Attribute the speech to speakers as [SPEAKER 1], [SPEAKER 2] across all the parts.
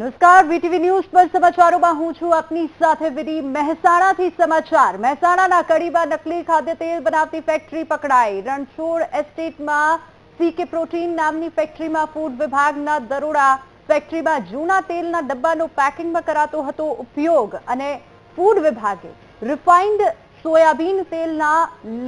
[SPEAKER 1] નમસ્કાર VTV news પર સમાચારોમાં હું છું આપની સાથે વિધિ મહેસાણાથી સમાચાર. મહેસાણાના કડીમાં નકલી ખાદ્ય તેલ બનાવતી ફેક્ટરી પકડાઈ. રણછોડ એસ્ટેટમાં સીકે પ્રોટીન નામની ફેક્ટરીમાં ફૂડ વિભાગના દરોડા. ફેક્ટરીમાં જૂના તેલના ડબ્બાનો પેકિંગમાં કરાતો હતો ઉપયોગ અને ફૂડ વિભાગે રિફાઇન્ડ સોયાબીન તેલના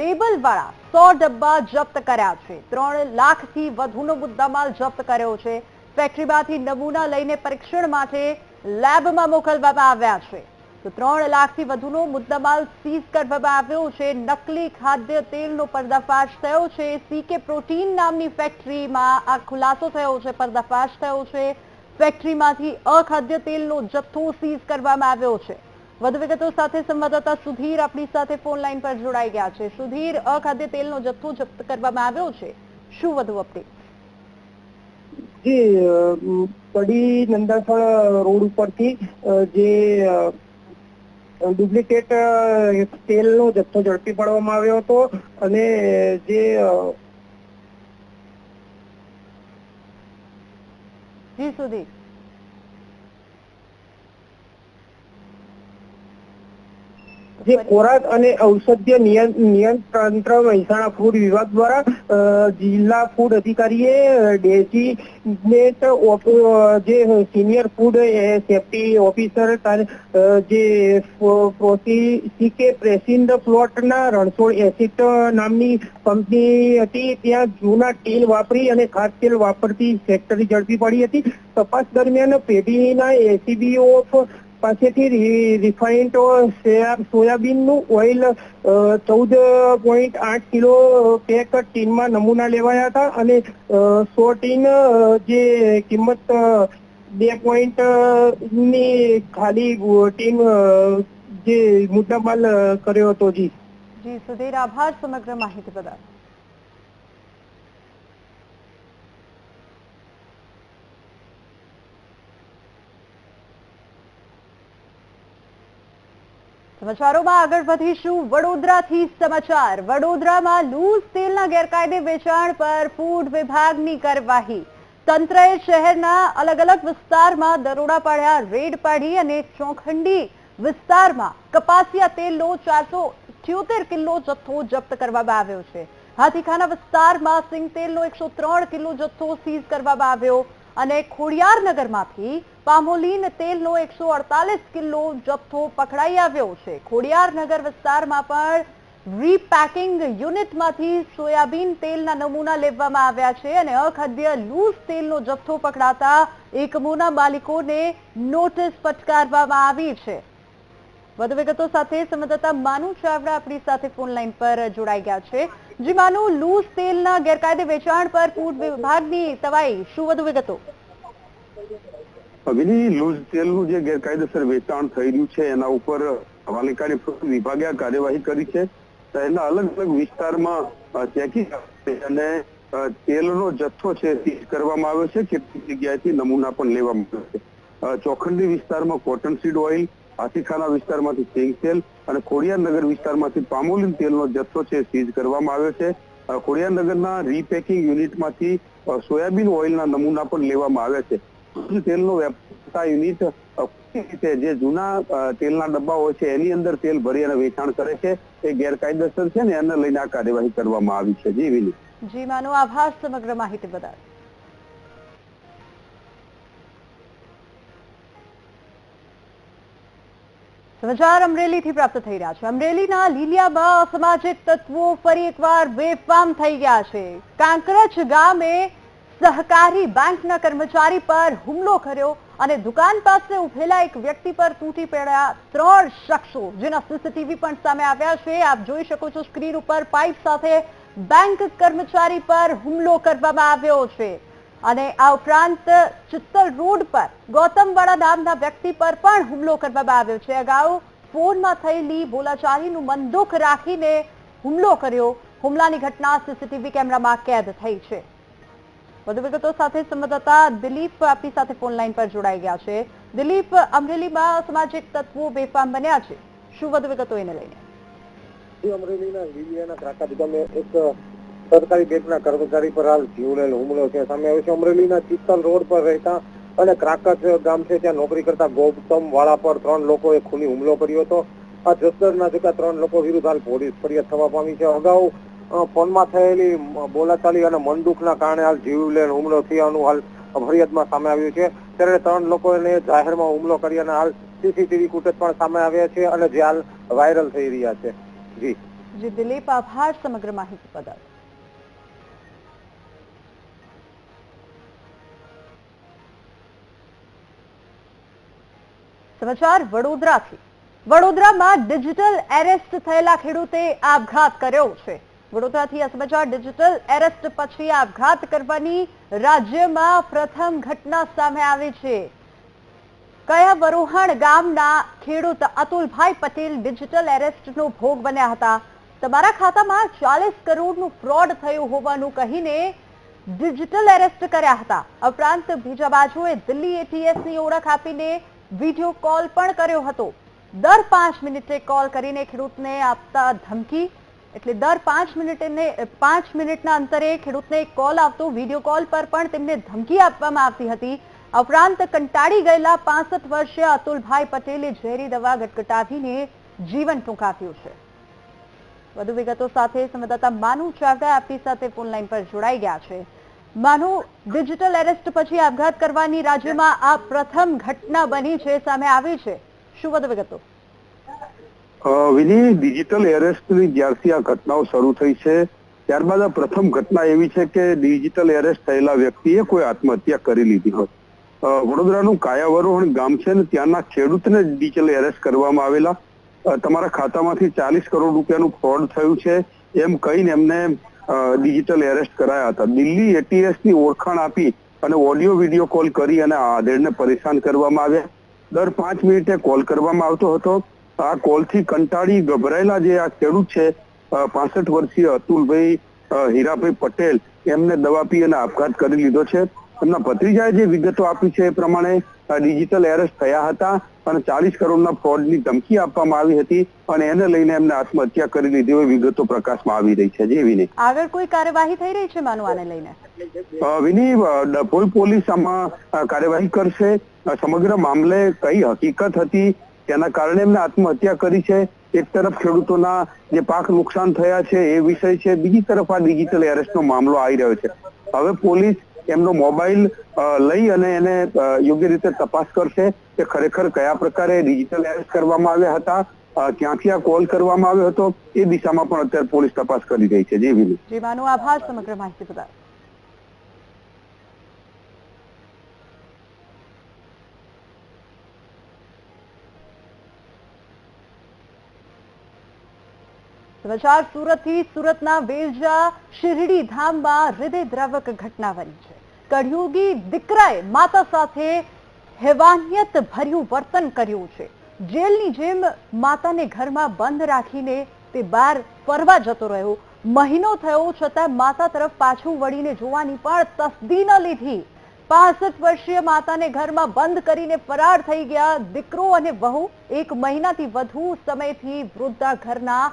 [SPEAKER 1] લેબલવાળા સો ડબ્બા જપ્ત કર્યા છે. ત્રણ લાખથી વધુનો મુદ્દામાલ જપ્ત કર્યો છે. ફેક્ટરીમાંથી નમૂના લઈને પરીક્ષણ માટે લેબમાં મોકલવામાં આવ્યા છે. તો ત્રણ લાખથી વધુનો મુદ્દામાલ સીઝ કરવામાં આવ્યો છે. નકલી ખાદ્ય તેલનો પર્દાફાશ થયો છે. સીકે પ્રોટીન નામની ફેક્ટરીમાં આ ખુલાસો થયો છે, પર્દાફાશ થયો છે. ફેક્ટરીમાંથી અખાદ્ય તેલનો જથ્થો સીઝ કરવામાં આવ્યો છે. વધુ વિગતો સાથે સંવાદદાતા સુધીર આપણી સાથે ફોન લાઈન પર જોડાઈ ગયા છે. સુધીર, અખાદ્ય તેલનો જથ્થો જપ્ત કરવામાં આવ્યો છે. શું વધુ અપડેટ
[SPEAKER 2] જી કડી નંદાસણ રોડ ઉપરથી જે ડુપ્લિકેટ તેલનો જથ્થો ઝડપી પાડવામાં આવ્યો હતો અને જે
[SPEAKER 1] જી સુધીર
[SPEAKER 2] જે ખોરાક અને ઔષધ્ય નિયંત્રણ તંત્ર મહેસાણા ફૂડ વિભાગ દ્વારા જિલ્લા ફૂડ અધિકારીએ ડેઝિગ્નેટ ઓફ- જે સિનિયર ફૂડ સેફ્ટી ઓફિસર જે સીકે પ્રેસિન્ડ પ્લોટના રણછોડ એસિટ નામની કંપની હતી, ત્યાં જૂના તેલ વાપરી અને ખાસ તેલ વાપરતી ફેક્ટરી ઝડપી પડી હતી. તપાસ દરમિયાન પેઢીના એસીબી ઓફ પાસેથી રિફાઇન્ડ સોયાબીનનું ઓઇલ ચૌદ પોઈન્ટ આઠ કિલો પેક ટીનમાં નમૂના લેવાયા હતા અને સો ટીન જે કિંમત બે પોઈન્ટની ખાલી ટીમ જે મુદ્દામાલ કર્યો હતો જી.
[SPEAKER 1] જી, સુધીર, આભાર, સમગ્ર માહિતી બદલ સમાચારોમાં આગળ વધીશું. વડોદરાથી સમાચાર. વડોદરામાં લૂઝ તેલના ગેરકાયદે વેચાણ પર ફૂડ વિભાગની કાર્યવાહી. તંત્રએ શહેરના અલગ અલગ વિસ્તારમાં દરોડા પાડ્યા, રેડ પાડી અને ચોખંડી વિસ્તારમાં કપાસિયા તેલનો ચારસો કિલો જથ્થો જપ્ત કરવામાં આવ્યો છે. હાથીખાના વિસ્તારમાં સિંગ તેલનો એકસો ત્રણ કિલો જથ્થો સીઝ કરવામાં આવ્યો અને ખોડિયારનગરમાંથી પામોલીન તેલનો એકસો અડતાલીસ કિલો જથ્થો પકડાઈ આવ્યો છે. ખોડિયારનગર વિસ્તારમાં પણ રીપેકિંગ યુનિટમાંથી સોયાબીન તેલના નમૂના લેવામાં આવ્યા છે અને અખાદ્ય લૂઝ તેલનો જથ્થો પકડાતા એકમોના માલિકોને નોટિસ ફટકારવામાં આવી છે. વધુ વિગતો સાથે સંવાદદાતા માનુ ચાવડા આપણી સાથે ફોન લાઈન પર જોડાઈ ગયા છે. જી લૂઝ તેલના ગેરકાયદે વેચાણ પર ફૂડ વિભાગની તવાઈ. શું વધુ વિગતો?
[SPEAKER 3] લૂઝ તેલનું જે ગેરકાયદેસર વેચાણ થઈ રહ્યું છે, એના ઉપર પાલિકાની વિભાગે કાર્યવાહી કરી છે. શહેરના અલગ અલગ વિસ્તારમાં ચેકિંગ અને તેલનો જથ્થો છે કરવામાં આવ્યો છે. કેટલીક જગ્યાએથી નમૂના પણ લેવામાં આવ્યો છે. ચોખંડી વિસ્તારમાં કોટન સીડ ઓઇલ હાથીખાના વિસ્તારમાંથી સિંગ તેલ અને ખોડિયારનગર વિસ્તારમાંથી પામોલીન તેલનો જથ્થો છે સીઝ કરવામાં આવ્યો છે. ખોડિયારનગરના રીપેકિંગ યુનિટમાંથી સોયાબીન ઓઇલના નમૂના પણ લેવામાં આવ્યા છે. તેલનો વેપાર યુનિટ રીતે જે જૂના તેલના ડબ્બા હોય છે, એની અંદર તેલ ભરી અને વેચાણ કરે છે. એ ગેરકાયદેસર છે ને એને લઈને આ કાર્યવાહી કરવામાં આવી છે. જી વિની
[SPEAKER 1] જી, માનો આભાર. સમગ્ર માહિતી બદલ. સમાચાર અમરેલીથી પ્રાપ્ત થઈ રહ્યા છે. અમરેલીના લીલિયામાં અસામાજિક તત્વો ફરી એકવાર બેફામ થઈ ગયા છે. કાંકરજ ગામે સહકારી બેંકના કર્મચારી પર હુમલો કર્યો અને દુકાન પાસે ઉભેલા એક વ્યક્તિ પર તૂટી પડ્યા ત્રણ શખ્સો, જેના સીસીટીવી પણ સામે આવ્યા છે. આપ જોઈ શકો છો સ્ક્રીન ઉપર પાઇપ સાથે બેંક કર્મચારી પર હુમલો કરવામાં આવ્યો છે. અને આ ઉપરાંત ચિત્તલ રોડ પર, ગૌતમવાડા નામના વ્યક્તિ પર પણ હુમલો કરવામાં આવ્યો છે. અગાઉ ફોનમાં થયેલી બોલાચાલીનું બંદૂક રાખીને હુમલો કર્યો. હુમલાની ઘટના સીસીટીવી કેમેરામાં કેદ થઈ છે. વધુ વિગતો સાથે સંવાદદાતા દિલીપ આપણી સાથે ફોન લાઈન પર જોડાઈ ગયા છે. દિલીપ, અમરેલીમાં અસામાજિક તત્વો બેફામ બન્યા છે. શું વધુ વિગતો એને લઈને?
[SPEAKER 4] અમરેલીના લીલિયાના ત્રાકાત એક સરકારી બેંકના કર્મચારી પર હાલ જીવલેણ હુમલો છે. સામે આવ્યો છે અમરેલીના ચિત્તલ રોડ પર રહેતા અને ક્રાકચ ગામ છે ત્યાં નોકરી કરતા ગૌતમ વાળા પર ત્રણ લોકોએ ખૂની હુમલો કર્યો હતો. આ જસદરના જતા ત્રણ લોકો વિરુદ્ધ હાલ પોલીસ ફરિયાદ થવા પામી છે. અગાઉ ફોનમાં થયેલી બોલાચાલી અને મનદુખના કારણે હાલ જીવલેણ હુમલો થયાનું હાલ ફરિયાદમાં સામે આવ્યું છે. ત્યારે ત્રણ લોકોને જાહેરમાં હુમલો કરી અને હાલ સીસીટીવી ફૂટેજ પણ સામે આવ્યા છે અને જે હાલ વાયરલ થઈ રહ્યા છે. જી.
[SPEAKER 1] જી, દિલીપ, આભાર. સમગ્ર માહિતી બદલ. સમાચાર વડોદરાથી. વડોદરામાં ડિજિટલ એરેસ્ટ થયેલા ખેડૂતે આપઘાત કર્યો છે. વડોદરાથી આ સમાચાર ડિજિટલ એરેસ્ટ પછી આપઘાત કરવાની રાજ્યમાં પ્રથમ ઘટના સામે આવી છે. કયા વરોહણ ગામના ખેડૂત અતુલભાઈ પટેલ ડિજિટલ એરેસ્ટનો ભોગ બન્યા હતા? તમારા ખાતામાં ચાલીસ કરોડનું ફ્રોડ થયું હોવાનું કહીને ડિજિટલ એરેસ્ટ કર્યા હતા. ઉપરાંત બીજા બાજુએ દિલ્હી એટીએસની ઓળખ આપીને વીડિયો કોલ પણ કર્યો હતો. દર પાંચ મિનિટે કોલ કરીને ખેડૂતને આપતા ધમકી. એટલે દર પાંચ મિનિટને પાંચ મિનિટના અંતરે ખેડૂતને કોલ આવતો, વીડિયો કોલ પર પણ તેમને ધમકી આપવામાં આવતી હતી. ઉપરાંત કંટાળી ગયેલા પાસઠ વર્ષીય અતુલભાઈ પટેલે ઝેરી દવા ગટગટાવીને જીવન ટૂંકાવ્યું છે. વધુ વિગતો સાથે સંવાદદાતા માનુ ચાવડા આપની સાથે ફોન લાઈન પર જોડાઈ ગયા છે. માનુ ડિજિટલ એરેસ્ટ પછી આપઘાત કરવાની રાજ્યમાં આ પ્રથમ ઘટના બની છે, સામે આવી છે. શું વધુ વિગતો
[SPEAKER 3] વિની ડિજિટલ એરેસ્ટની જ્યારથી આ ઘટનાઓ શરૂ થઈ છે, ત્યારબાદ આ પ્રથમ ઘટના એવી છે કે ડિજિટલ એરેસ્ટ થયેલા વ્યક્તિએ કોઈ આત્મહત્યા કરી લીધી હોય. વડોદરાનું કાયાવરોહણ ગામ છે ને, ત્યાંના ખેડૂતને ડિજિટલ એરેસ્ટ કરવામાં આવેલા. તમારા ખાતામાંથી ચાલીસ કરોડ રૂપિયાનું ફ્રોડ થયું છે. એમ કહીને એમને ડિજિટલ એરેસ્ટ કરાયા હતા. દિલ્હી એટીએસની ઓળખાણ આપી અને ઓડિયો વીડિયો કોલ કરી અને આધેડને પરેશાન કરવામાં આવ્યા. દર પાંચ મિનિટે કોલ કરવામાં આવતો હતો. આ કોલથી કંટાળી ગભરાયેલા જે આ ખેડૂત છે પાસઠ વર્ષીય અતુલભાઈ હીરાભાઈ પટેલ, એમને દવા પી અને આપઘાત કરી લીધો છે. એમના ભત્રીજાએ જે વિગતો આપી છે એ પ્રમાણે ડિજિટલ એરેસ્ટ થયા હતા અને ચાલીસ કરોડના ફ્રોડની ધમકી આપવામાં આવી હતી અને એને લઈને એમને આત્મહત્યા કરી લીધી હોય વિગતો પ્રકાશમાં આવી રહી છે. જેવીને
[SPEAKER 1] આગળ કોઈ કાર્યવાહી થઈ રહી છે માનવાને લઈને?
[SPEAKER 3] વિની ડભોઈ પોલીસ આમાં કાર્યવાહી કરશે. સમગ્ર મામલે કઈ હકીકત હતી તેના કારણે એમને આત્મહત્યા કરી છે. એક તરફ ખેડૂતોના જે પાક નુકસાન થયા છે એ વિષય છે. બીજી તરફ આ ડિજિટલ એરેસ્ટનો મામલો આવી રહ્યો છે. હવે પોલીસ એમનો મોબાઈલ લઈ અને એને યોગ્ય રીતે તપાસ કરશે કે ખરેખર કયા પ્રકારે ડિજિટલ એરેસ્ટ કરવામાં આવ્યા હતા ક્યાંથી આ કોલ કરવામાં આવ્યો હતો, એ દિશામાં પણ અત્યારે પોલીસ તપાસ કરી રહી છે. જી વિનુ
[SPEAKER 1] આભાર, સમગ્ર માહિતી બદલ. સમાચાર સુરતથી સુરતના વેજા શિરડી ધામમાં હૃદયદ્રાવક ઘટના બની છે. કળિયુગી દીકરાએ માતા સાથે હેવાનિયત ભર્યું વર્તન કર્યું છે. જેલની જેમ માતાને ઘરમાં બંધ રાખીને તે બહાર ફરવા જતો રહ્યો. મહિનો થયો છતાં માતા તરફ પાછું વળીને જોવાની પણ તસ્દી ન લીધી. પાસઠ વર્ષીય માતાને ઘરમાં બંધ કરીને ફરાર થઈ ગયા દીકરો અને વહુ. એક મહિનાથી વધુ સમયથી વૃદ્ધા ઘરના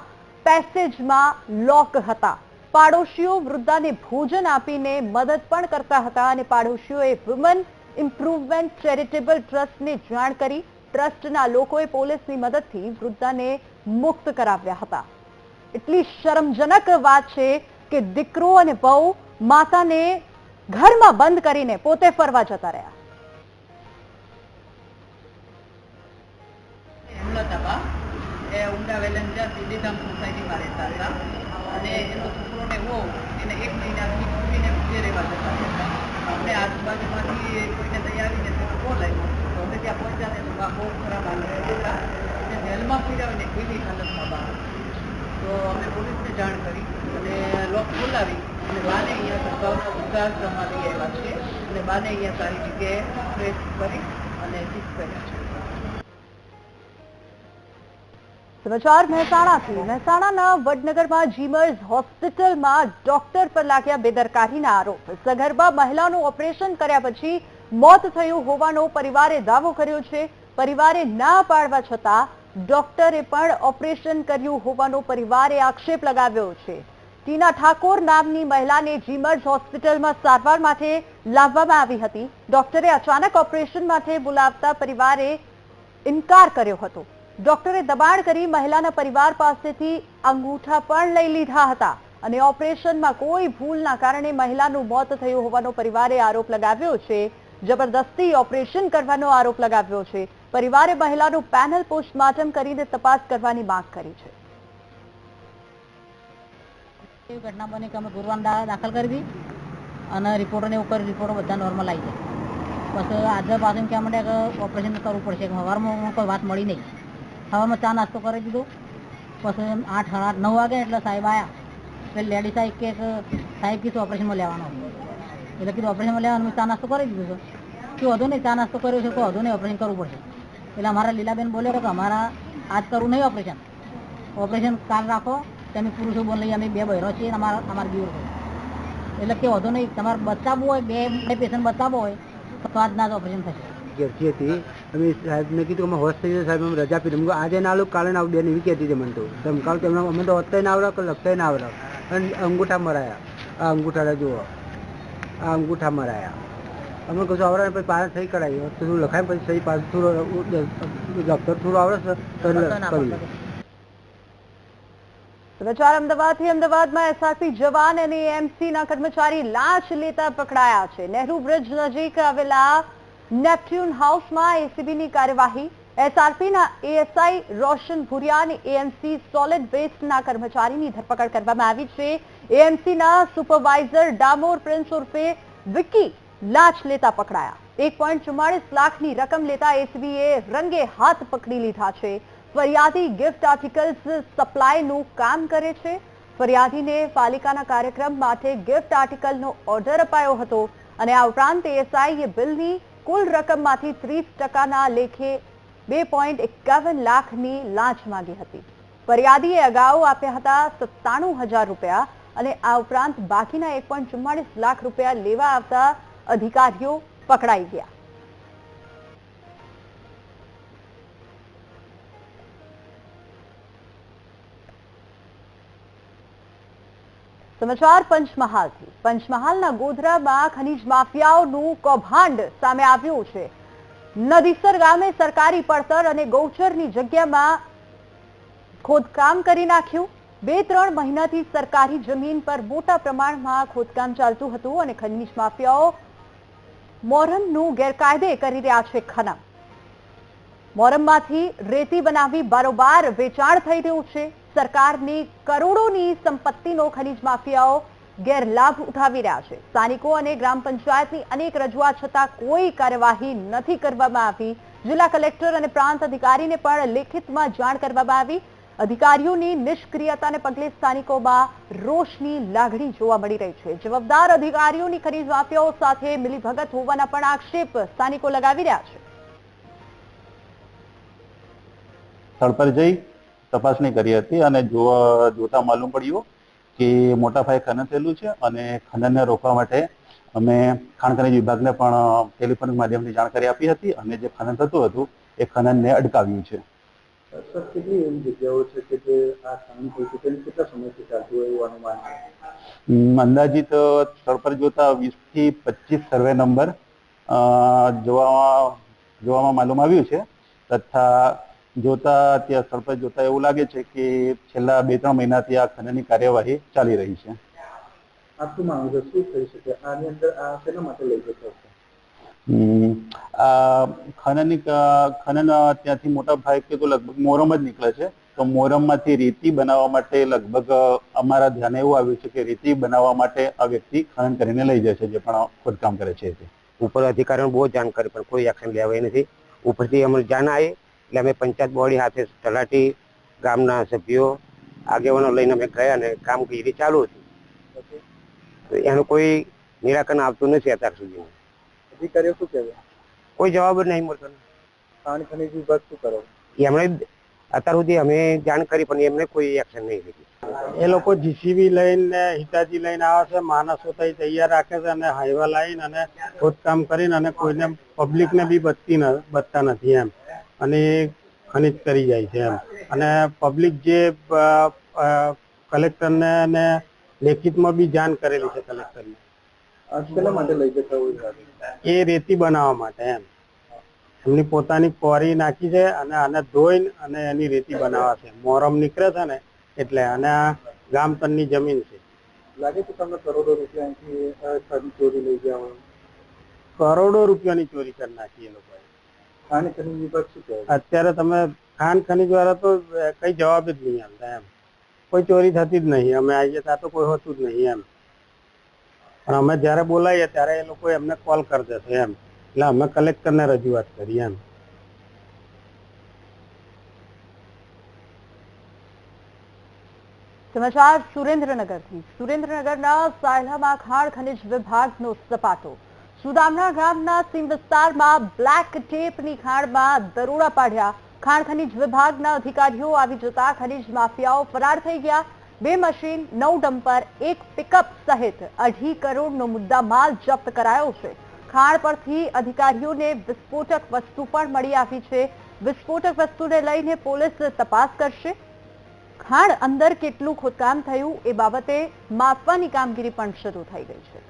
[SPEAKER 1] પેસેજમાં લોક હતા. પાડોશીઓ વૃદ્ધાને ભોજન આપીને મદદ પણ કરતા હતા અને પાડોશીઓએ વુમન ઇમ્પ્રુવમેન્ટ ચેરિટેબલ ટ્રસ્ટને જાણ કરી ટ્રસ્ટના લોકોએ પોલીસની મદદથી વૃદ્ધાને મુક્ત કરાવ્યા હતા. એટલી શરમજનક વાત છે કે દીકરો અને બહુ માતાને ઘરમાં બંધ કરીને પોતે ફરવા જતા રહ્યા.
[SPEAKER 5] એ ઊંડા વેલંજા સિદ્ધિધામ સોસાયટીમાં રહેતા હતા. અને એનો છોકરો ને એને એક મહિનાથી છોડીને ઉભે રહેવા જતા હતા. આપણે આજુબાજુમાંથી કોઈને તૈયારીને તો કોલ તો અમે ત્યાં પહોંચ્યા ને તો બહુ ખરાબ હાલત હતા અને જેલમાં પીડાવીને એવી હાલતમાં બહાર. તો અમે પોલીસને જાણ કરી અને લોક બોલાવી અને બાને અહીંયા સદભાવના વૃદ્ધાશ્રમમાં લઈ આવ્યા છે અને બાને અહીંયા સારી જગ્યાએ પ્રેસ કરી અને શિફ્ટ કર્યા છે.
[SPEAKER 1] સમાચાર મહેસાણાથી. મહેસાણાના વડનગરમાં જીમર્સ હોસ્પિટલમાં ડોક્ટર પર લાગ્યા બેદરકારીના આરોપ. સગર્ભા મહિલાનું ઓપરેશન કર્યા પછી મોત થયું હોવાનો પરિવારે દાવો કર્યો છે. પરિવારે ના પાડવા છતાં ડોક્ટરે પણ ઓપરેશન કર્યું હોવાનો પરિવારે આક્ષેપ લગાવ્યો છે. ટીના ઠાકોર નામની મહિલાને જીમર્સ હોસ્પિટલમાં સારવાર માટે લાવવામાં આવી હતી. ડોક્ટરે અચાનક ઓપરેશન માટે બોલાવતા પરિવારે ઇનકાર કર્યો હતો. ડોક્ટરે દબાણ કરી મહિલાના પરિવાર પાસેથી અંગૂઠા પણ લઈ લીધા હતા. અને ઓપરેશનમાં કોઈ ભૂલના કારણે મહિલાનું મોત થયું હોવાનો પરિવારે આરોપ લગાવ્યો છે. જબરદસ્તી ઓપરેશન કરવાનો આરોપ લગાવ્યો છે. પરિવારે મહિલાનું પેનલ પોસ્ટમોર્ટમ કરીને તપાસ કરવાની માંગ કરી છે.
[SPEAKER 6] એવી ઘટના બની કે અમે ગુરુવાંદા દાખલ કરી હતી અને રિપોર્ટને ઉપર રિપોર્ટ બધા નોર્મલ આવી ગયા પછી આજે પાછું કહેવા માટે ઓપરેશન કરવું પડશે. સવારમાં કોઈ વાત મળી નહીં. સવારમાં ચા નાસ્તો કરી દીધો. પછી આઠ સાડા આઠ, નવ વાગે એટલે સાહેબ આવ્યા એટલે લેડી સાહેબ કે સાહેબ કીધું ઓપરેશનમાં લેવાનો. એટલે કીધું ઓપરેશનમાં લેવાનું ચા નાસ્તો કરી દીધો કે વધુ નહીં, ચા નાસ્તો કર્યો છે, તો વધુ નહીં, ઓપરેશન કરવું પડશે. એટલે અમારા લીલાબેન બોલ્યો કે અમારા આજ કરવું નહીં ઓપરેશન. ઓપરેશન કાલ રાખો, તમે પુરુષો બોલ લઈએ અમે બે બહેરો છીએ અમારા અમારા દીવર એટલે કે વધુ નહીં, તમારે બચાવવું હોય, બે પેશન્ટ બચાવવો હોય, તો આજના જ ઓપરેશન થશે.
[SPEAKER 7] ઘેરથી હતી. અમે સાહેબને કીધું અમે હોશ થઈ જાય સાહેબ અમે રજા પી મેં આજે ના આવું કાલે ના આવું. બેન એવી કહેતી હતી મને તો. ધમકાવ તેમને અમે તો હોતય ના આવડે કે લખતાય ના આવડે અને અંગૂઠા મરાયા. આ અંગૂઠા જુઓ. આ અંગૂઠા મરાયા. અમે કશું આવડે પછી પાસ સહી કરાવી. થોડું લખાય પછી સહી પાસ થોડું ડોક્ટર થોડું આવડે છે કરી
[SPEAKER 1] સમાચાર અમદાવાદથી અમદાવાદમાં એસઆરપી જવાન અને એએમસી ના કર્મચારી લાંચ લેતા પકડાયા છે. નહેરુ બ્રિજ નજીક આવેલા નેપટ્યુન હાઉસમાં એસીબીની કાર્યવાહી એસઆરપીના એએસઆઈ રોશન ભુરિયા અને એએમસી સોલિડ વેસ્ટના કર્મચારીની ધરપકડ કરવામાં આવી છે. એએમસીના સુપરવાઇઝર ડામોર પ્રિન્સ ઉર્ફે વિકી લાંચ લેતા પકડાયા. એક પોઈન્ટ ચુમ્માળીસ લાખની રકમ લેતા એસીબીએ રંગે હાથ પકડી લીધા છે. ફરિયાદી ગિફ્ટ આર્ટિકલ્સ સપ્લાયનું કામ કરે છે. ફરિયાદીને પાલિકાના કાર્યક્રમ માટે ગિફ્ટ આર્ટિકલનો ઓર્ડર અપાયો હતો અને આ ઉપરાંત એએસઆઈએ બિલની કુલ રકમમાંથી ત્રીસ ટકાના લેખે બે પોઈન્ટ એકાવન લાખની લાંચ માંગી હતી. ફરિયાદીએ અગાઉ આપ્યા હતા સત્તાણું હજાર રૂપિયા અને આ ઉપરાંત બાકીના એક લાખ રૂપિયા લેવા આવતા અધિકારીઓ પકડાઈ ગયા. સમાચાર પંચમહાલથી પંચમહાલના ગોધરામાં ખનીજ માફિયાઓનું કૌભાંડ સામે આવ્યું છે. નદીસર ગામે સરકારી પડતર અને ગૌચરની જગ્યામાં ખોદકામ કરી નાખ્યું. બે ત્રણ મહિનાથી સરકારી જમીન પર મોટા પ્રમાણમાં ખોદકામ ચાલતું હતું અને ખનીજ માફિયાઓ મોરમનું ગેરકાયદે કરી રહ્યા છે ખનન. મોરમમાંથી રેતી બનાવી બારોબાર વેચાણ થઈ રહ્યું છે. સરકારની કરોડોની સંપત્તિનો ખનીજ માફિયાઓ ગેરલાભ ઉઠાવી રહ્યા છે. સ્થાનિકો અને ગ્રામ પંચાયતની અનેક રજૂઆત છતાં કોઈ કાર્યવાહી નથી કરવામાં આવી. જિલ્લા કલેક્ટર અને પ્રાંત અધિકારીને પણ લેખિતમાં જાણ કરવામાં આવી. અધિકારીઓની નિષ્ક્રિયતાને પગલે સ્થાનિકોમાં રોષની લાગણી જોવા મળી રહી છે. જવાબદાર અધિકારીઓની ખનીજ માફિયાઓ સાથે મિલીભગત હોવાના પણ આક્ષેપ સ્થાનિકો લગાવી રહ્યા છે.
[SPEAKER 8] તપાસણી કરી હતી અને જોતા માલુમ પડ્યું કે મોટા પાયે ખનન થયેલું છે અને ખનનને રોકવા માટે અમે ખાણ ખનિજ વિભાગને પણ ટેલિફોનિક માધ્યમથી જાણકારી આપી હતી અને જે ખનન થતું હતું એ ખનનને અટકાવ્યું છે.
[SPEAKER 7] કેટલી એવી જગ્યાઓ છે કે જે આ કામ થઈ છે? તેની કેટલા સમયથી ચાલતું હોય એવું અનુમાન છે?
[SPEAKER 8] અંદાજિત સ્થળ પર જોતા વીસથી પચીસ સર્વે નંબર જોવામાં જોવામાં માલુમ આવ્યું છે તથા જોતા ત્યાં સ્થળ પર જોતા એવું લાગે છે કે છેલ્લા બે ત્રણ મહિનાથી આ ખનનની કાર્યવાહી ચાલી રહી છે.
[SPEAKER 7] આપ શું માનો છો? શું થઈ શકે? આની અંદર આ શેના માટે લઈ જતો
[SPEAKER 8] આ ખનનની ખનન ત્યાંથી મોટા ભાગે તો લગભગ મોરમ જ નીકળે છે. તો મોરમમાંથી રેતી બનાવવા માટે લગભગ અમારા ધ્યાને એવું આવ્યું છે કે રેતી બનાવવા માટે આ વ્યક્તિ ખનન કરીને લઈ જાય છે જે પણ ખોદકામ કરે છે
[SPEAKER 9] ઉપર અધિકારીઓને બહુ જાણ કરી પણ કોઈ એક્શન લેવાય નથી. ઉપરથી અમને જાણ આવી એટલે અમે પંચાયત બોડી સાથે તલાટી ગામના સભ્યો આગેવાનો લઈને અમે ગયા અને કામગીરી ચાલુ હતી. તો એનું કોઈ નિરાકરણ આવતું નથી અત્યાર સુધી
[SPEAKER 7] અધિકારીઓ શું કહેવાય?
[SPEAKER 9] કોઈ જવાબ જ નહીં મળતો.
[SPEAKER 7] પાણી ખનીજ વિભાગ શું કરો?
[SPEAKER 9] એમણે અત્યાર સુધી અમે જાણ કરી પણ એમને કોઈ એક્શન નહીં લીધી.
[SPEAKER 2] એ લોકો જીસીબી લઈને હિતાજી લઈને આવે છે માણસો તઈ તૈયાર રાખે છે અને હાઈવા લાઈન અને ખોદકામ કરીને અને કોઈને પબ્લિકને બી બચતી બચતા નથી એમ. અને ખનિજ કરી જાય છે એમ. અને પબ્લિક જે કલેક્ટરને અને લેખિતમાં બી જાણ કરેલી છે કલેક્ટરને શેના માટે લઈ જતા હોય
[SPEAKER 10] એ રેતી બનાવવા માટે એમ. એમની પોતાની કોરી નાખી છે અને આને ધોઈને અને એની રેતી બનાવવા છે. મોરમ નીકળે છે ને એટલે અને આ ગામતનની જમીન છે.
[SPEAKER 2] લાગે છે તમને કરોડો રૂપિયા અહીંથી ખરીદ ચોરી લઈ ગયા હોય?
[SPEAKER 10] કરોડો રૂપિયાની ચોરી કરી નાખી એ લોકોએ
[SPEAKER 2] ખાણ ખનીજ વિભાગ શું કહે
[SPEAKER 10] અત્યારે તમે ખાન ખનીજ વાળા તો કઈ જવાબ જ નહીં આપતા એમ. કોઈ ચોરી થતી જ નહીં. અમે આવીએ ત્યાં તો કોઈ હોતું જ નહીં એમ. પણ અમે જ્યારે બોલાવીએ ત્યારે એ લોકો એમને કોલ કરી દેશે એમ. એટલે અમે કલેક્ટરને રજૂઆત કરીએ એમ.
[SPEAKER 1] સમાચાર સુરેન્દ્રનગરથી. સુરેન્દ્રનગરના સાયલામાં ખાણ ખનિજ વિભાગનો સપાટો. સુદામણા ગામના સીમ વિસ્તારમાં બ્લેક ટેપની ખાણમાં દરોડા પાડ્યા. ખાણ ખનીજ વિભાગના અધિકારીઓ આવી જતા ખનીજ માફિયાઓ ફરાર થઈ ગયા. બે મશીન, નવ ડમ્પર, એક પિકઅપ સહિત અઢી કરોડનો મુદ્દા માલ જપ્ત કરાયો છે. ખાણ પરથી અધિકારીઓને વિસ્ફોટક વસ્તુ પણ મળી આવી છે. વિસ્ફોટક વસ્તુને લઈને પોલીસ તપાસ કરશે. ખાણ અંદર કેટલું ખોદકામ થયું એ બાબતે માપવાની કામગીરી પણ શરૂ થઈ ગઈ છે.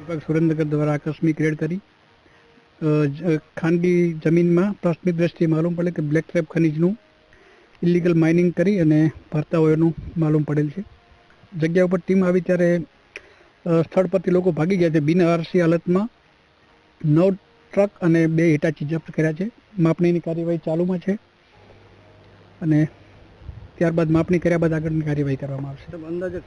[SPEAKER 11] વિભાગ સુરેન્દ્રનગર દ્વારા આકસ્મિક રેડ કરી. ખાનગી જમીનમાં પ્રાથમિક દ્રષ્ટિએ માલુમ પડે કે બ્લેક ટ્રેપ ખનીજનું ઇલીગલ માઇનિંગ કરી અને ભરતા હોય એનું માલુમ પડેલ છે. જગ્યા ઉપર ટીમ આવી ત્યારે સ્થળ પરથી લોકો ભાગી ગયા છે. બિન આરસી હાલતમાં નવ ટ્રક અને બે હિટાચી જપ્ત કર્યા છે. માપણીની કાર્યવાહી ચાલુમાં છે અને ત્યારબાદ માપણી કર્યા બાદ આગળની કાર્યવાહી કરવામાં આવશે.
[SPEAKER 7] અંદાજે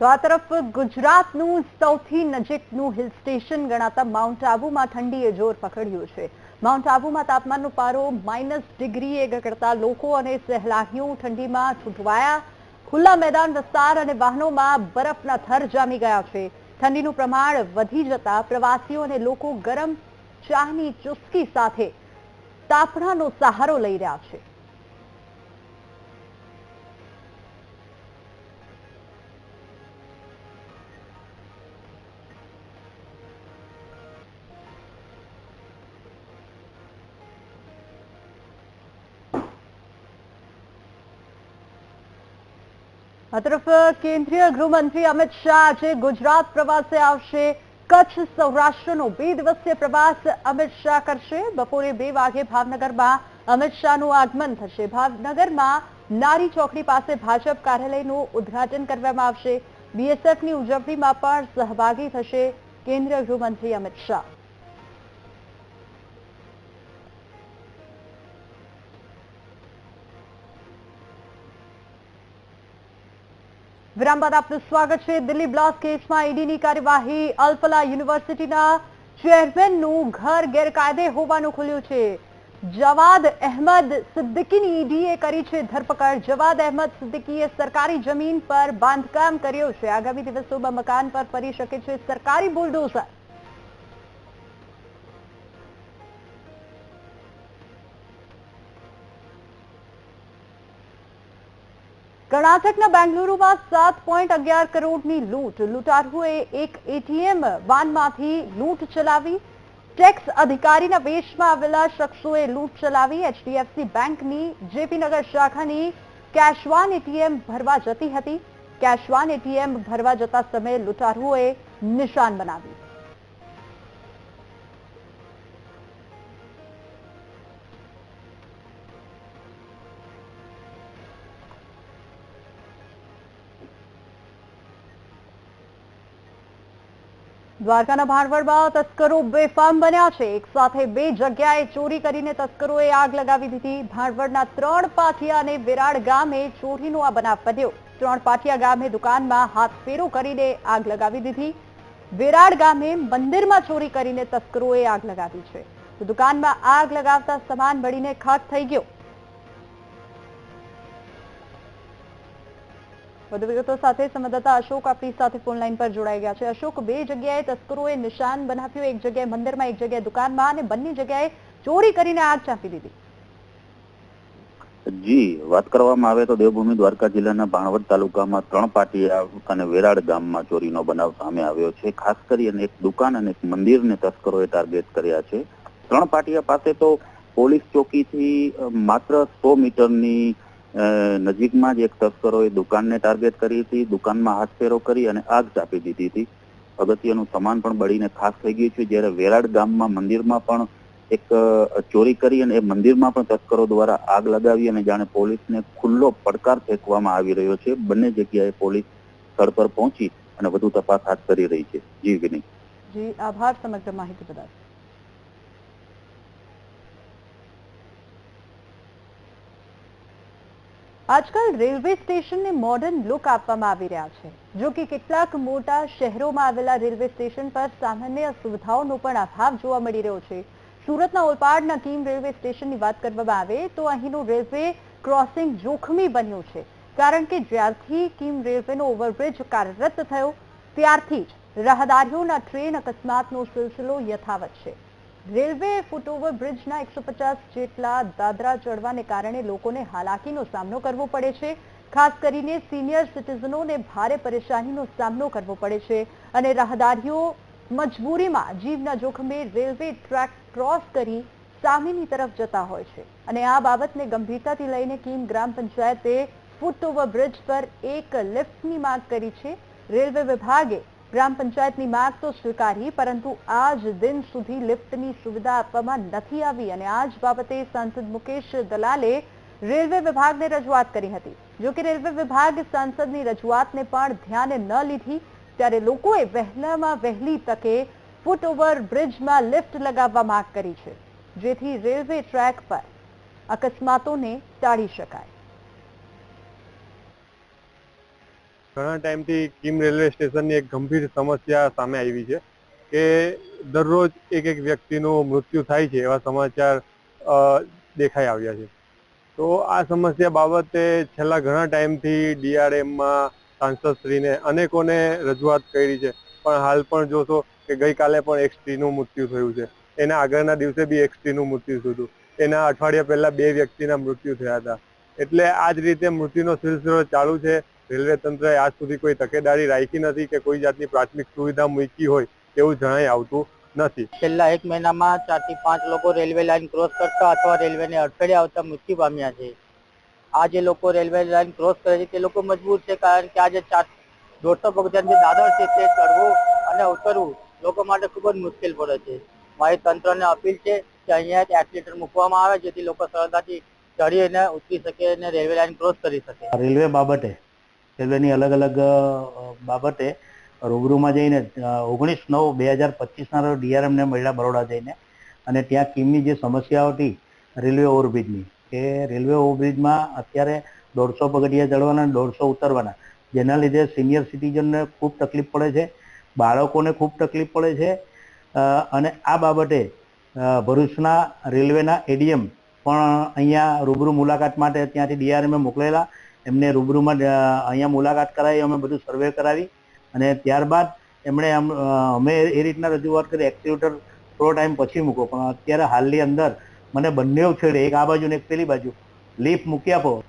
[SPEAKER 1] તો આ તરફ ગુજરાતનું સૌથી નજીકનું હિલ સ્ટેશન ગણાતા માઉન્ટ આબુમાં ઠંડીએ જોર પકડ્યું છે. માઉન્ટ આબુમાં તાપમાનનો પારો માઇનસ ડિગ્રીએ ગગડતા લોકો અને સહેલાહીઓ ઠંડીમાં છૂટવાયા. ખુલ્લા મેદાન, વિસ્તાર અને વાહનોમાં બરફના થર જામી ગયા છે. ઠંડીનું પ્રમાણ વધી જતા પ્રવાસીઓ અને લોકો ગરમ ચાની ચુસ્કી સાથે તાપણાનો સહારો લઈ રહ્યા છે. આ કેન્દ્રીય ગૃહમંત્રી અમિત શાહ આજે ગુજરાત પ્રવાસે આવશે કચ્છ સૌરાષ્ટ્રનો બે દિવસીય પ્રવાસ અમિત શાહ કરશે બપોરે બે વાગે ભાવનગરમાં અમિત શાહનું આગમન થશે ભાવનગરમાં નારી ચોકડી પાસે ભાજપ કાર્યાલયનું ઉદ્ઘાટન કરવામાં આવશે બીએસએફની ઉજવણીમાં પણ સહભાગી થશે કેન્દ્રીય ગૃહમંત્રી અમિત શાહ વિરામ બાદ આપનું સ્વાગત છે. દિલ્હી બ્લાસ્ટ કેસમાં ઈડીની કાર્યવાહી અલ્ફલા યુનિવર્સિટીના ચેરમેનનું ઘર ગેરકાયદે હોવાનું ખુલ્યું છે. જવાદ અહેમદ સિદ્દીકીની ઈડીએ કરી છે ધરપકડ. જવાદ અહેમદ સિદ્દીકીએ સરકારી જમીન પર બાંધકામ કર્યું છે. આગામી દિવસોમાં મકાન પર ફરી શકે છે સરકારી બુલડોઝર. કર્ણાટકના બેંગલુરુમાં સાત પોઈન્ટ અગિયાર કરોડની લૂંટ. લૂંટારુએ એક એટીએમ વાનમાંથી લૂંટ ચલાવી. ટેક્સ અધિકારીના વેશમાં આવેલા શખ્સોએ લૂંટ ચલાવી. એચડીએફસી બેંકની જેપીનગર શાખાની કેશવાન એટીએમ ભરવા જતી હતી. કેશવાન એટીએમ ભરવા જતા સમયે લૂંટારુઓએ નિશાન બનાવ્યું. દ્વારકાના ભાણવડમાં તસ્કરો બેફામ બન્યા છે. એક સાથે બે જગ્યાએ ચોરી કરીને તસ્કરોએ આગ લગાવી દીધી. ભાણવડના ત્રણ પાથિયા અને વિરાડ ગામે ચોરીનો આ બનાવ બન્યો. ત્રણ પાટિયા ગામે દુકાનમાં હાથફેરો કરીને આગ લગાવી દીધી. વિરાડ ગામે મંદિરમાં ચોરી કરીને તસ્કરોએ આગ લગાવી છે. દુકાનમાં આગ લગાવતા સામાન બળીને ખાક થઈ ગયો. વધુ વિગતો સાથે સંવાદદાતા અશોક આપણી સાથે ફોન લાઈન પર જોડાઈ ગયા છે. અશોક, બે જગ્યાએ તસ્કરોએ નિશાન બનાવ્યું. એક જગ્યાએ મંદિરમાં, એક જગ્યાએ દુકાનમાં અને બંને જગ્યાએ ચોરી કરીને આગ ચાંપી દીધી.
[SPEAKER 12] જી, વાત કરવામાં આવે તો દેવભૂમિ દ્વારકા જિલ્લાના ભાણવડ તાલુકામાં ત્રણ પાટિયા અને વેરાડ ગામમાં ચોરીનો બનાવ સામે આવ્યો છે. ખાસ કરીને એક દુકાન અને એક મંદિરને તસ્કરોએ ટાર્ગેટ કર્યા છે. ત્રણ પાટિયા પાસે તો પોલીસ ચોકીથી માત્ર સો મીટરની નજીકમાં જ એક તસ્કરોએ દુકાનને ટાર્ગેટ કરી હતી, દુકાનમાં હાથફેરો કરી અને આગ ચાપી દીધી હતી. અગત્યનું સામાન પણ બળીને ખાસ થઈ ગયું છે. જ્યારે વેરાડ ગામમાં મંદિરમાં પણ એક ચોરી કરી અને એ મંદિરમાં પણ તસ્કરો દ્વારા આગ લગાવી અને જાણે પોલીસને ખુલ્લો પડકાર ફેંકવામાં આવી રહ્યો છે. બંને જગ્યાએ પોલીસ સ્થળ પર પહોંચી અને વધુ તપાસ હાથ ધરી રહી છે. જી વિનય.
[SPEAKER 1] જી, આભાર સમગ્ર માહિતી બદલ. આજકાલ રેલવે સ્ટેશનને મોડર્ન લુક આપવામાં આવી રહ્યા છે. જો કે કેટલાક મોટા શહેરોમાં આવેલા રેલવે સ્ટેશન પર સામાન્ય સુવિધાઓનો પણ અભાવ જોવા મળી રહ્યો છે. સુરતના ઓલપાડના કીમ રેલવે સ્ટેશનની વાત કરવામાં આવે તો અહીંનું રેલવે ક્રોસિંગ જોખમી બન્યું છે. કારણ કે જ્યારથી કીમ રેલવેનો ઓવરબ્રિજ કાર્યરત થયો, ત્યારથી જ રાહદારીઓના ટ્રેન અકસ્માતનો સિલસિલો યથાવત છે. રેલવે ફૂટઓવર બ્રિજના એકસો જેટલા દાદરા ચડવાને કારણે લોકોને હાલાકીનો સામનો કરવો પડે છે. ખાસ કરીને સિનિયર સિટીઝનોને ભારે પરેશાનીનો સામનો કરવો પડે છે અને રાહદારીઓ મજબૂરીમાં જીવના જોખમે રેલવે ટ્રેક ક્રોસ કરી સામેની તરફ જતા હોય છે. અને આ બાબતને ગંભીરતાથી લઈને કીમ ગ્રામ પંચાયતે ફૂટઓવર બ્રિજ પર એક લિફ્ટની માંગ કરી છે. રેલવે વિભાગે ગ્રામ પંચાયતની માંગ તો સ્વીકારી, પરંતુ આજ દિન સુધી લિફ્ટની સુવિધા આપવામાં નથી આવી અને આ બાબતે સાંસદ મુકેશ દલાલે રેલવે વિભાગને રજૂઆત કરી હતી. જો કે રેલવે વિભાગ સાંસદની રજૂઆતને પણ ધ્યાને ન લીધી, ત્યારે લોકોએ વહેલામાં વહેલી તકે ફૂટઓવર બ્રિજમાં લિફ્ટ લગાવવા માંગ કરી છે, જેથી રેલવે ટ્રેક પર અકસ્માતોને ટાળી શકાય.
[SPEAKER 13] ઘણા ટાઈમથી કિમ રેલવે સ્ટેશનની એક ગંભીર સમસ્યા સામે આવી છે કે દરરોજ એક એક વ્યક્તિનું મૃત્યુ થાય છે એવા સમાચાર દેખાઈ આવ્યા છે. તો આ સમસ્યા બાબતે છેલ્લા ઘણા ટાઈમથી ડીઆરએમમાં સાંસદશ્રીને અનેકોને રજૂઆત કરી છે. પણ હાલ પણ જોશો કે ગઈકાલે પણ એક સ્ત્રીનું મૃત્યુ થયું છે. એના આગળના દિવસે બી એક સ્ત્રીનું મૃત્યુ થયું હતું. એના અઠવાડિયા પહેલા બે વ્યક્તિના મૃત્યુ થયા હતા. એટલે આ જ રીતે મૃત્યુનો સિલસિલો ચાલુ છે. રેલવે તંત્રએ આજ સુધી કોઈ તકેદારી રાખી નથી કે કોઈ જાતની પ્રાથમિક સુવિધા મૂકી હોય તેવું જણાય આવતું નથી.
[SPEAKER 14] છેલ્લા એક મહિનામાં ચારથી પાંચ લોકો રેલવે લાઇન ક્રોસ કરતા અથવા રેલવેને અડફેડે આવતા મૃત્યુ પામ્યા છે. આ જે લોકો રેલવે લાઇન ક્રોસ કરે છે તે લોકો મજબૂર છે કારણ કે આ જે ચાર દોઢસો પગથિયાનું જે દાદર છે તે ચડવું અને ઉતરવું લોકો માટે ખૂબ જ મુશ્કેલ પડે છે. મારી તંત્રને અપીલ છે કે અહીંયા જ એસ્કેલેટર મૂકવામાં આવે જેથી લોકો સરળતાથી ચડી અને ઉતરી શકે અને રેલવે લાઇન ક્રોસ કરી શકે.
[SPEAKER 15] રેલવે બાબતે રેલવેની અલગ અલગ બાબતે રૂબરૂમાં જઈને ઓગણીસ નવ બે હજાર પચીસના રોજ ડીઆરએમને મળ્યા બરોડા જઈને. અને ત્યાં કીમની જે સમસ્યાઓ હતી રેલવે ઓવરબ્રિજની, કે રેલવે ઓવરબ્રિજમાં અત્યારે દોઢસો પગડિયા ચડવાના અને દોઢસો ઉતરવાના. જેના લીધે સિનિયર સિટીઝનને ખૂબ તકલીફ પડે છે, બાળકોને ખૂબ તકલીફ પડે છે અને આ બાબતે ભરૂચના રેલવેના એડીએમ પણ અહીંયા રૂબરૂ મુલાકાત માટે ત્યાંથી ડીઆરએમે મોકલેલા. એમને રૂબરૂમાં અહીંયા મુલાકાત કરાવી, અમે બધું સર્વે કરાવી અને ત્યારબાદ એમણે અમ- એ રીતના રજૂઆત કરી એક્ટિવેટર થોડો ટાઈમ પછી મૂકો, પણ અત્યારે હાલની અંદર મને બંને છેડે, એક આ બાજુ ને એક પેલી બાજુ લીફ મૂકી આપો.